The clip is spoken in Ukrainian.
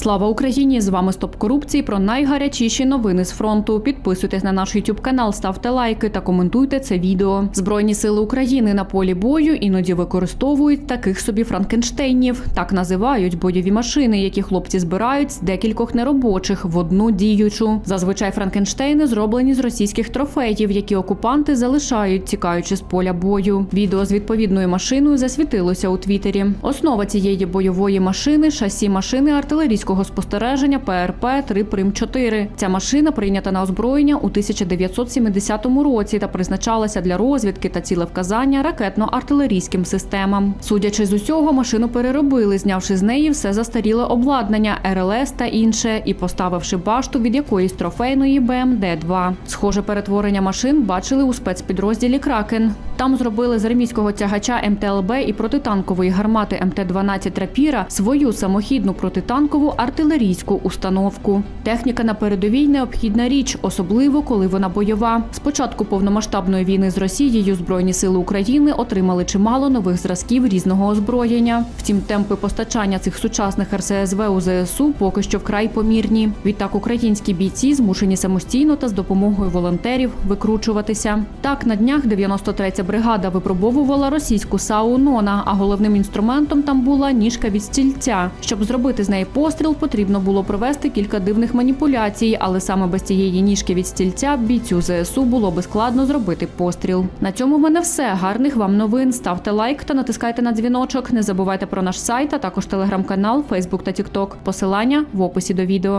Слава Україні! З вами Стоп корупції про найгарячіші новини з фронту. Підписуйтесь на наш YouTube канал, ставте лайки та коментуйте це відео. Збройні сили України на полі бою іноді використовують таких собі франкенштейнів. Так називають бойові машини, які хлопці збирають з декількох неробочих в одну діючу. Зазвичай франкенштейни зроблені з російських трофеїв, які окупанти залишають, тікаючи з поля бою. Відео з відповідною машиною засвітилося у Твіттері. Основа цієї бойової машини шасі машини артилерійського спостереження ПРП 3 Прим 4 Ця машина прийнята на озброєння у 1970 році та призначалася для розвідки та цілевказання ракетно-артилерійським системам. Судячи з усього, машину переробили, знявши з неї все застаріле обладнання, РЛС та інше, і поставивши башту від якоїсь трофейної БМД-2. Схоже перетворення машин бачили у спецпідрозділі Кракен. Там зробили з армійського тягача МТЛБ і протитанкової гармати МТ-12 Рапіра свою самохідну протитанкову артилерійську установку. Техніка на передовій необхідна річ, особливо коли вона бойова. З початку повномасштабної війни з Росією Збройні сили України отримали чимало нових зразків різного озброєння. Втім, темпи постачання цих сучасних РСЗВ у ЗСУ поки що вкрай помірні. Відтак українські бійці змушені самостійно та з допомогою волонтерів викручуватися. Так на днях 93-я бригада випробовувала російську САУ Нона, а головним інструментом там була ніжка від стільця. Щоб зробити з неї постріл, потрібно було провести кілька дивних маніпуляцій, але саме без цієї ніжки від стільця бійцю ЗСУ було би складно зробити постріл. На цьому в мене все. Гарних вам новин. Ставте лайк та натискайте на дзвіночок. Не забувайте про наш сайт, а також телеграм-канал, Фейсбук та Тікток. Посилання в описі до відео.